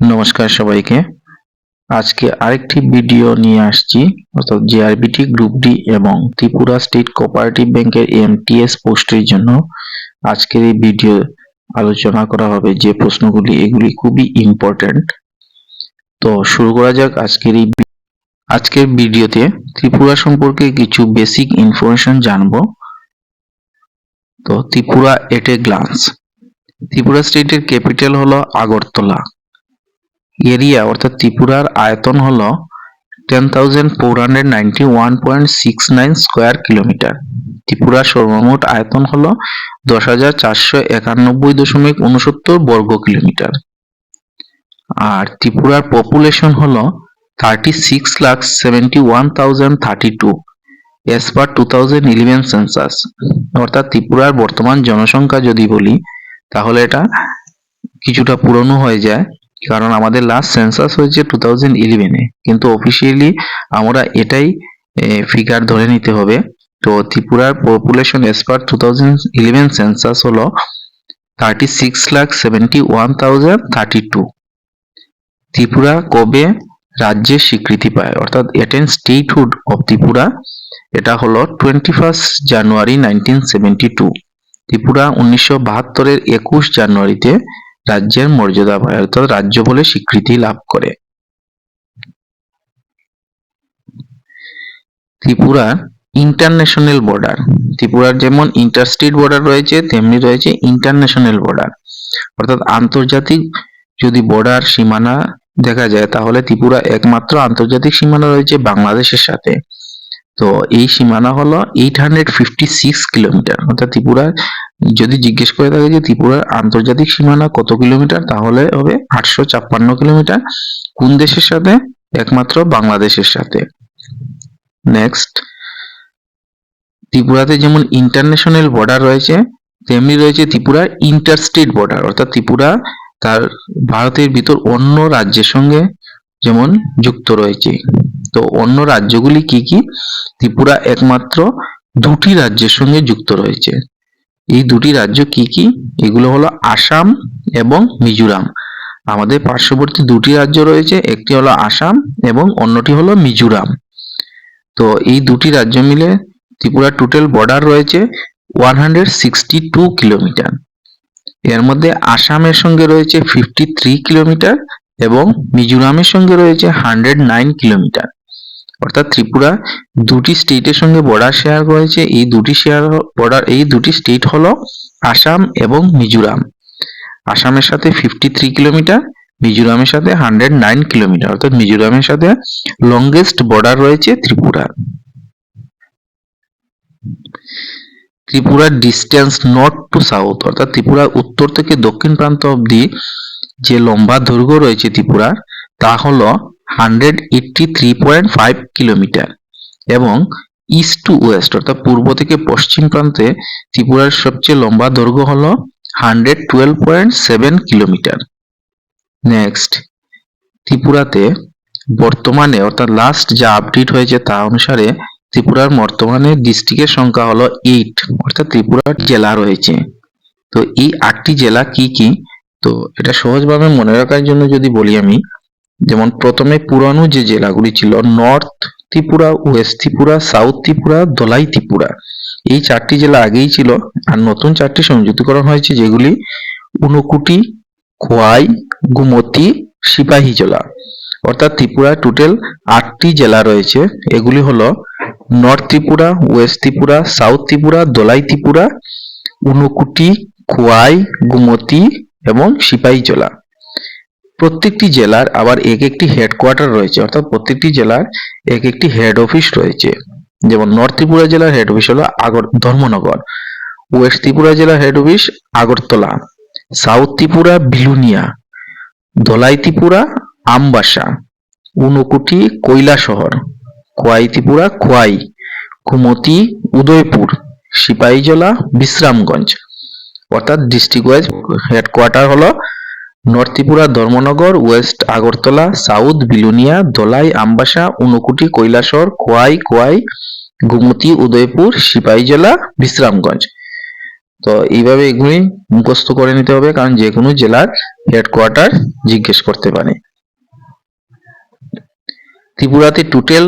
নমস্কার সবাইকে। আজকে আরেকটি ভিডিও নিয়ে আসছি, অর্থাৎ জেআরবিটি গ্রুপ ডি এবং ত্রিপুরা স্টেট কোঅপারেটিভ ব্যাংকের এমটিএস পোস্টের জন্য আজকের এই ভিডিও আলোচনা করা হবে যে প্রশ্নগুলি, এগুলি খুবই ইম্পর্ট্যান্ট তো শুরু করা যাক আজকের এই আজকের ভিডিওতে ত্রিপুরা সম্পর্কে কিছু বেসিক ইনফরমেশন জানব। তো ত্রিপুরা এট গ্লান্স ত্রিপুরা স্টেটের ক্যাপিটাল হলো আগরতলা। এরিয়া, অর্থাৎ ত্রিপুরার আয়তন হলো ten thousand four hundred ninety one point six nine square kilometre ত্রিপুরার সর্বমোট আয়তন হলো দশ হাজার চারশো একানব্বই দশমিক উনসত্তর বর্গ কিলোমিটার। আর ত্রিপুরার পপুলেশন হলো thirty six lakh seventy one thousand thirty two as per two thousand eleven census অর্থাৎ ত্রিপুরার বর্তমান জনসংখ্যা যদি বলি, তাহলে এটা কিছুটা পুরনো হয়ে যায়। কারণ আমাদের লাস্ট সেন্সাস হয়েছে টু থাউজেন্ড ইলেভেনে কিন্তু অফিসিয়ালি আমরা এটাই ফিগার ধরে নিতে হবে। তো ত্রিপুরার population as per two thousand eleven census হলো thirty six lakh seventy one thousand thirty two Tripura কবে রাজ্যের স্বীকৃতি পায়? অর্থাৎ এটেন স্টেটহুড অফ ত্রিপুরা, এটা হলো twenty first January nineteen seventy two Tripura উনিশশো বাহাত্তরের একুশ জানুয়ারিতে রাজ্যের মর্যাদা অর্থাৎ রাজ্য বলে স্বীকৃতি লাভ করে। ত্রিপুরা ইন্টারন্যাশনাল বর্ডার ত্রিপুরার যেমন ইন্টারস্টেট বর্ডার রয়েছে, তেমনি রয়েছে ইন্টারন্যাশনাল বর্ডার অর্থাৎ আন্তর্জাতিক যদি বর্ডার সীমানা দেখা যায়, তাহলে ত্রিপুরা একমাত্র আন্তর্জাতিক সীমানা রয়েছে বাংলাদেশের সাথে। তো এই সীমানা হলো eight hundred fifty six kilometre অর্থাৎ ত্রিপুরার যদি জিজ্ঞেস করে থাকে যে ত্রিপুরার আন্তর্জাতিক সীমানা কত কিলোমিটার, তাহলে হবে আটশো ছাপ্পান্ন কিলোমিটার। কোন দেশের সাথে? একমাত্র বাংলাদেশের সাথে। নেক্সট ত্রিপুরাতে যেমন ইন্টারন্যাশনাল বর্ডার রয়েছে, তেমনি রয়েছে ত্রিপুরার ইন্টারস্টেট বর্ডার অর্থাৎ ত্রিপুরা তার ভারতের ভিতর অন্য রাজ্যের সঙ্গে যেমন যুক্ত রয়েছে। তো অন্য রাজ্যগুলি কি কি? ত্রিপুরা একমাত্র দুটি রাজ্যের সঙ্গে যুক্ত রয়েছে। এই দুটি রাজ্য কি কি? এগুলো হলো আসাম এবং মিজোরাম। আমাদের পার্শ্ববর্তী দুটি রাজ্য রয়েছে, একটি হলো আসাম এবং অন্যটি হলো মিজোরাম। তো এই দুটি রাজ্য মিলে ত্রিপুরা টোটাল বর্ডার রয়েছে one hundred sixty two kilometre এর মধ্যে আসামের সঙ্গে রয়েছে ফিফটি থ্রি কিলোমিটার এবং মিজোরামের সঙ্গে রয়েছে হান্ড্রেড নাইন কিলোমিটার অর্থাৎ ত্রিপুরা দুটি স্টেটের সঙ্গে বর্ডার শেয়ার করেছে এই দুটি শেয়ার বর্ডার এই দুটি স্টেট হলো আসাম এবং মিজোরাম। আসামের সাথে ফিফটি থ্রি কিলোমিটার, মিজোরামের সাথে হান্ড্রেড নাইন কিলোমিটার। অর্থাৎ মিজোরামের সাথে লংগেস্ট বর্ডার রয়েছে ত্রিপুরা। ত্রিপুরার ডিস্টেন্স নর্থ টু সাউথ অর্থাৎ ত্রিপুরার উত্তর থেকে দক্ষিণ প্রান্ত অবধি যে লম্বা দৈর্ঘ্য রয়েছে ত্রিপুরার, তা হলো hundred eighty three point five kilometre এবং ইস্ট টু ওয়েস্ট, অর্থাৎ পূর্ব থেকে পশ্চিম প্রান্তে ত্রিপুরার সবচেয়ে লম্বা দৈর্ঘ্য হলো hundred twelve point seven kilometre. Next, ত্রিপুরাতে বর্তমানে, অর্থাৎ লাস্ট যা আপডেট হয়েছে তা অনুসারে ত্রিপুরার বর্তমানে ডিস্ট্রিক্টের সংখ্যা হলো এইট অর্থাৎ ত্রিপুরার জেলা রয়েছে। তো এই আটটি জেলা কি কি? তো এটা সহজভাবে মনে রাখার জন্য যদি বলি আমি যেমন প্রথমে পুরানো যে জেলাগুলি ছিল north Tripura west Tripura south Tripura, Dhalai Tripura. এই চারটি জেলা আগেই ছিল আর নতুন চারটি সংযুক্তকরণ হয়েছে, যেগুলি ঊনকুটি, খোয়াই, গুমতি, সিপাহী জেলা। অর্থাৎ ত্রিপুরা টোটাল আটটি জেলা রয়েছে, এগুলি হলো north Tripura west Tripura south Tripura, Dhalai Tripura, Unakoti, Khowai, Gomati এবং সিপাহী জেলা। প্রত্যেকটি জেলার আবার এক একটি হেডকোয়ার্টার রয়েছে, অর্থাৎ প্রত্যেকটি জেলার এক একটি হেড অফিস রয়েছে। যেমন নর্থ ত্রিপুরা জেলার হেড অফিস হলো আগর, ধর্মনগর। ওয়েস্ট ত্রিপুরা জেলার head office Agartala. South Tripura Belonia. Dhalai Tripura Ambassa. Unakoti Kailashahar Khowai Tripura Khowai. Gomati Udaipur. Sipahijala Bishramganj. অর্থাৎ ডিস্ট্রিক্ট ওয়াইজ হেডকোয়ার্টার হলো north Tripura Dharmanagar, west Agartala, south Belonia, Dhalai, Ambassa, Unakoti Kailashahar Khowai Khowai, Gomati, Udaipur Sipahijala Bishramganj. তো এইভাবে এগুলি মুখস্থ করে নিতে হবে, কারণ যে কোনো জেলার হেডকোয়ার্টার জিজ্ঞেস করতে পারে। ত্রিপুরাতে টোটাল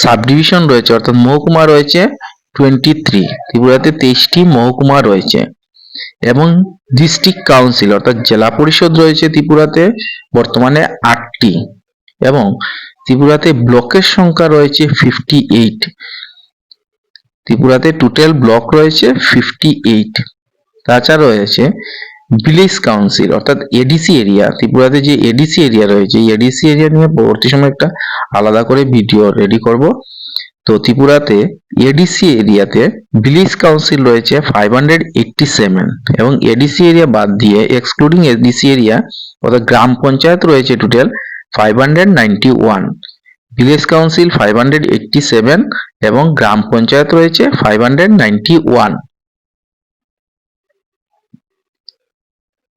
সাব ডিভিশন রয়েছে, অর্থাৎ মহকুমা রয়েছে টোয়েন্টি থ্রি। ত্রিপুরাতে তেইশটি মহকুমা রয়েছে। এবং ডিস্ট্রিক্ট কাউন্সিল অর্থাৎ জেলা পরিষদ রয়েছে ত্রিপুরাতে, বর্তমানে আটটি এবং ত্রিপুরাতে ব্লকের সংখ্যা রয়েছে ফিফটি এইট ত্রিপুরাতে টোটাল ব্লক রয়েছে ফিফটি এইট তাছাড়া রয়েছে ভিলেজ কাউন্সিল অর্থাৎ এডিসি এরিয়া ত্রিপুরাতে যে এডিসি এরিয়া রয়েছে এডিসি এরিয়া নিয়ে পরবর্তী সময় একটা আলাদা করে ভিডিও রেডি করব। তো ত্রিপুরাতে এডিসি এরিয়াতে ভিলেজ কাউন্সিল রয়েছে ফাইভ হান্ড্রেড এইটটি সেভেন এবং এডিসি এরিয়া বাদ দিয়ে এক্সক্লুডিং এডিসি এরিয়া অর্থাৎ গ্রাম পঞ্চায়েত রয়েছে total five hundred ninety one village council five hundred eighty seven এবং গ্রাম পঞ্চায়েত রয়েছে ফাইভ হান্ড্রেড নাইনটি ওয়ান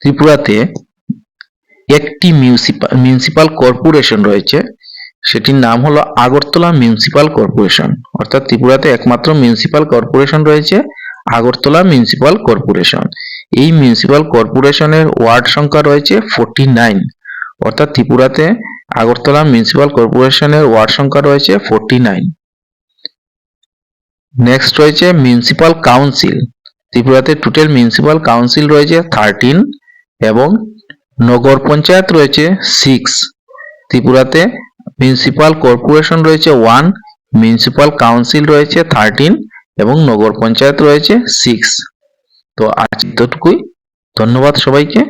ত্রিপুরাতে একটি মিউনিসিপাল মিউনিসিপাল কর্পোরেশন রয়েছে সেটির নাম হলো আগরতলা মিউনিসিপাল কর্পোরেশন। অর্থাৎ ত্রিপুরাতে একমাত্র মিউনিসিপাল কর্পোরেশন রয়েছে, আগরতলা মিউনিসিপাল কর্পোরেশন। এই মিউনিসিপাল কর্পোরেশনের ওয়ার্ড সংখ্যা রয়েছে ফোর্টি নাইন অর্থাৎ ত্রিপুরাতে আগরতলা মিউনিসিপাল কর্পোরেশনের ওয়ার্ড সংখ্যা রয়েছে ফোর্টি নাইন নেক্সট রয়েছে মিউনিসিপাল কাউন্সিল। ত্রিপুরাতে টোটাল মিউনিসিপাল কাউন্সিল রয়েছে থার্টিন এবং নগর পঞ্চায়েত রয়েছে সিক্স ত্রিপুরাতে মিউনিসিপাল কর্পোরেশন রয়েছে ওয়ান মিউনিসিপাল কাউন্সিল রয়েছে থার্টিন এবং নগর পঞ্চায়েত রয়েছে সিক্স তো আজ এতটুকুই। ধন্যবাদ সবাইকে।